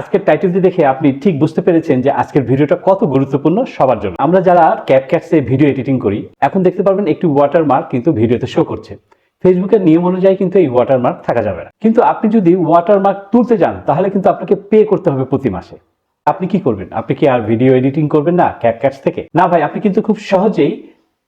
আজকের টাইটেলটি দেখে আপনি ঠিক বুঝতে পেরেছেন যে আজকের ভিডিওটা কত গুরুত্বপূর্ণ সবার জন্য। আমরা যারা ক্যাপ ক্যাটসে ভিডিও এডিটিং করি, এখন দেখতে পারবেন একটি ওয়াটারমার্ক কিন্তু ভিডিওতে শো করছে। ফেসবুকের নিয়ম অনুযায়ী কিন্তু এই ওয়াটারমার্ক থাকা যাবে না। কিন্তু আপনি যদি ওয়াটারমার্ক তুলতে যান, তাহলে কিন্তু আপনাকে পে করতে হবে প্রতি মাসে। আপনি কি করবেন? আপনি কি আর ভিডিও এডিটিং করবেন না ক্যাপ ক্যাটস থেকে? না ভাই, আপনি কিন্তু খুব সহজেই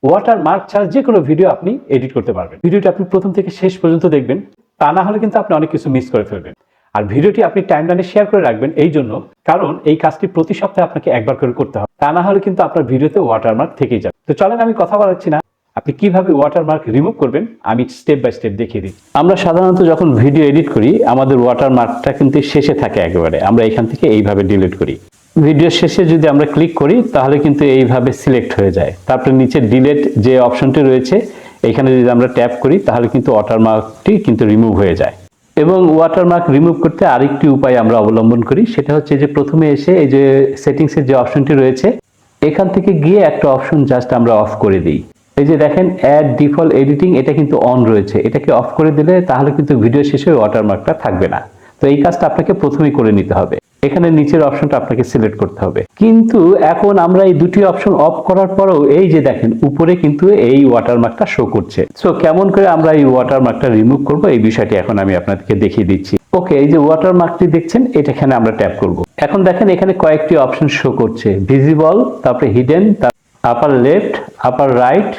ওয়াটার মার্ক ছাড়া যে কোনো ভিডিও আপনি এডিট করতে পারবেন। ভিডিওটা আপনি প্রথম থেকে শেষ পর্যন্ত দেখবেন, তা না হলে কিন্তু আপনি অনেক কিছু মিস করে ফেলবেন। আর ভিডিওটি আপনি টাইমলাইনে শেয়ার করে রাখবেন এই জন্য, কারণ এই কাজটি প্রতি সপ্তাহে আপনাকে একবার করে করতে হবে। তা না হলে কিন্তু আপনার ভিডিওতে ওয়াটারমার্ক থেকেই যাবে। তো চলেন আমি কথা বলাচ্ছি না। আপনি কীভাবে ওয়াটারমার্ক রিমুভ করবেন, আমি স্টেপ বাই স্টেপ দেখিয়ে দিই আমরা সাধারণত যখন ভিডিও এডিট করি, আমাদের ওয়াটারমার্কটা কিন্তু শেষে থাকে একেবারে। আমরা এখান থেকে এইভাবে ডিলিট করি। ভিডিও শেষে যদি আমরা ক্লিক করি, তাহলে কিন্তু এইভাবে সিলেক্ট হয়ে যায়। তারপরে নিচে ডিলেট যে অপশনটি রয়েছে, এখানে যদি আমরা ট্যাপ করি, তাহলে কিন্তু ওয়াটারমার্কটি কিন্তু রিমুভ হয়ে যায়। এবং ওয়াটারমার্ক রিমুভ করতে আরেকটি উপায় আমরা অবলম্বন করি, সেটা হচ্ছে যে প্রথমে এসে এই যে সেটিংসের যে অপশনটি রয়েছে, এখান থেকে গিয়ে একটা অপশন জাস্ট আমরা অফ করে দিই। এই যে দেখেন অ্যাড ডিফল্ট এডিটিং এটা কিন্তু অন রয়েছে। এটাকে অফ করে দিলে তাহলে কিন্তু ভিডিও শেষে ওয়াটারমার্কটা থাকবে না। তো এই কাজটা আপনাকে প্রথমেই করে নিতে হবে। এখানে নিচের অপশনটা আপনাকে সিলেক্ট করতে হবে। কিন্তু এখন আমরা এই দুটি অপশন অফ করার পরেও এই যে দেখেন, উপরে কিন্তু এই ওয়াটারমার্কটা শো করছে। সো কেমন করে আমরা এই ওয়াটারমার্কটা রিমুভ করব? এই বিষয়টি এখন আমি আপনাদেরকে দেখিয়ে দিচ্ছি। ওকে এই যে ওয়াটারমার্কটি দেখছেন এটা এখানে আমরা ট্যাপ করব। এখন দেখেন, এখানে কয়েকটি অপশন শো করছে। ভিজিবল তারপরে hidden upper left upper right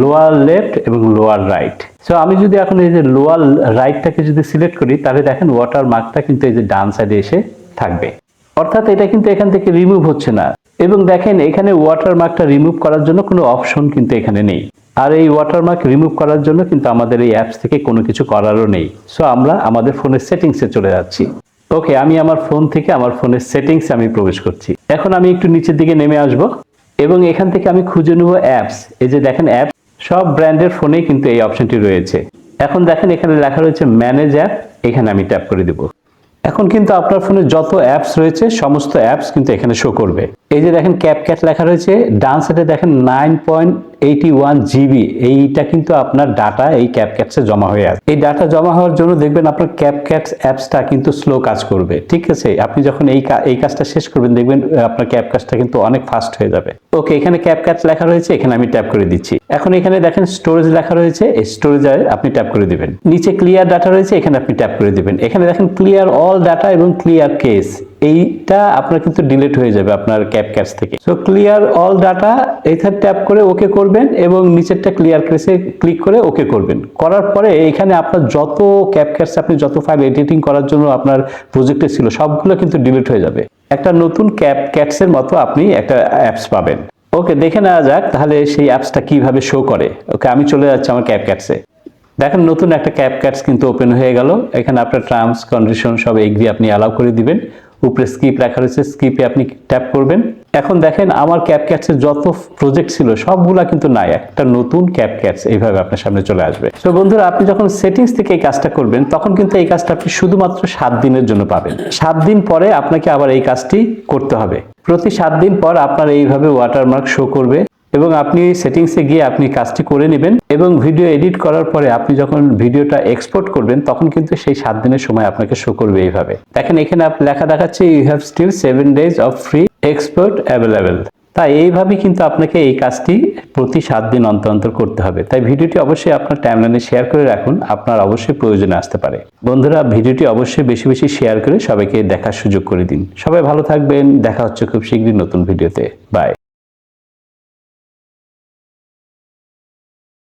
lower left এবং লোয়ার রাইট সো আমি যদি এখন এই যে লোয়ার রাইটটাকে যদি সিলেক্ট করি, তাহলে দেখেন ওয়াটার মার্কটা কিন্তু এই যে ডান সাইডে এসে থাকবে। অর্থাৎ এটা কিন্তু এখান থেকে রিমুভ হচ্ছে না। এবং দেখেন, এখানে ওয়াটার মার্কটা রিমুভ করার জন্য কোনো অপশন কিন্তু এখানে নেই। আর এই ওয়াটারমার্ক রিমুভ করার জন্য কিন্তু আমাদের এই অ্যাপস থেকে কোনো কিছু করারও নেই। সো আমরা আমাদের ফোনের সেটিংসে চলে যাচ্ছি। ওকে আমি আমার ফোন থেকে আমার ফোনের সেটিংসে আমি প্রবেশ করছি। এখন আমি একটু নিচের দিকে নেমে আসব। এবং এখান থেকে আমি খুঁজে নেব অ্যাপস এই যে দেখেন অ্যাপ সব ব্র্যান্ডের ফোনেই কিন্তু এই অপশনটি রয়েছে। এখন দেখেন, এখানে লেখা রয়েছে ম্যানেজ অ্যাপ এখানে আমি ট্যাপ করে দেব। এখন কিন্তু আপনার ফোনে যত অ্যাপস রয়েছে, সমস্ত অ্যাপস কিন্তু এখানে শো করবে। এই যে দেখেন ক্যাপ ক্যাপক্যাট লেখা রয়েছে, ডান সাইডে দেখেন nine point eighty one GB এইটা কিন্তু আপনার ডাটা এই ক্যাপক্যাটসে জমা হয়ে আছে। এই ডাটা জমা হওয়ার জন্য দেখবেন আপনার ক্যাপক্যাটস অ্যাপসটা কিন্তু স্লো কাজ করবে, ঠিক আছে? আপনি যখন এই এই কাজটা শেষ করবেন, দেখবেন আপনার ক্যাপকাটসটা কিন্তু অনেক ফাস্ট হয়ে যাবে। ওকে, এখানে ক্যাপকাট লেখা রয়েছে, এখানে আমি ট্যাপ করে দিচ্ছি। এখন এখানে দেখেন স্টোরেজ লেখা রয়েছে, এই স্টোরেজে আপনি ট্যাপ করে দিবেন। নিচে ক্লিয়ার ডাটা রয়েছে, এখানে আপনি ট্যাপ করে দিবেন। এখানে দেখেন ক্লিয়ার অল ডাটা এবং ক্লিয়ার কেস এইটা আপনার কিন্তু ডিলিট হয়ে যাবে আপনার ক্যাপক্যাটস থেকে। সো ক্লিয়ার অল ডাটা এইখানে ট্যাপ করে ওকে করবেন এবং নিচেরটা ক্লিয়ার কেসে ক্লিক করে ওকে করবেন। করার পরে এখানে আপনার যত ক্যাপক্যাটস আপনি যত ফাইল এডিটিং করার জন্য আপনার প্রজেক্টে ছিল, সবগুলো কিন্তু ডিলিট হয়ে যাবে। একটা নতুন ক্যাপ ক্যাটসের মতো আপনি একটা অ্যাপস পাবেন। ওকে দেখে নেওয়া যাক তাহলে সেই অ্যাপসটা কীভাবে শো করে। ওকে আমি চলে যাচ্ছি আমার ক্যাপ ক্যাটসে দেখেন নতুন একটা ক্যাপ ক্যাটস কিন্তু ওপেন হয়ে গেল। এখানে আপনার টার্মস কন্ডিশন সব এগ্রি আপনি অ্যালাউ করে দিবেন। উপরে স্কিপ রাখা রয়েছে স্কিপে আপনি ট্যাপ করবেন। এখন দেখেন আমার ক্যাপ ক্যাটসের যত প্রজেক্ট ছিল, সবগুলা কিন্তু নাই, একটা নতুন ক্যাপ ক্যাটস এইভাবে আপনার সামনে চলে আসবে। তো বন্ধুরা, আপনি যখন সেটিংস থেকে এই কাজটা করবেন, তখন কিন্তু এই কাজটা আপনি শুধুমাত্র সাত দিনের জন্য পাবেন। সাত দিন পরে আপনাকে আবার এই কাজটি করতে হবে। প্রতি সাত দিন পর আপনার এইভাবে ওয়াটারমার্ক শো করবে। এবং আপনি সেটিংসে গিয়ে আপনি কাজটি করে নেবেন এবং ভিডিও এডিট করার পরে আপনি যখন ভিডিওটা এক্সপোর্ট করবেন, তখন কিন্তু সেই সাত দিনের সময় আপনাকে শো করবে এইভাবে। দেখেন, এখানে লেখা দেখাচ্ছে you have still seven days of free export available তাই এইভাবে কিন্তু আপনাকে এই কাজটি প্রতি সাত দিন অন্তর অন্তর করতে হবে। তাই ভিডিওটি অবশ্যই আপনার টাইমলাইনে শেয়ার করে রাখুন, আপনার অবশ্যই প্রয়োজনে আসতে পারে। বন্ধুরা, ভিডিওটি অবশ্যই বেশি বেশি শেয়ার করে সবাইকে দেখার সুযোগ করে দিন। সবাই ভালো থাকবেন, দেখা হচ্ছে খুব শীঘ্রই নতুন ভিডিওতে। বাই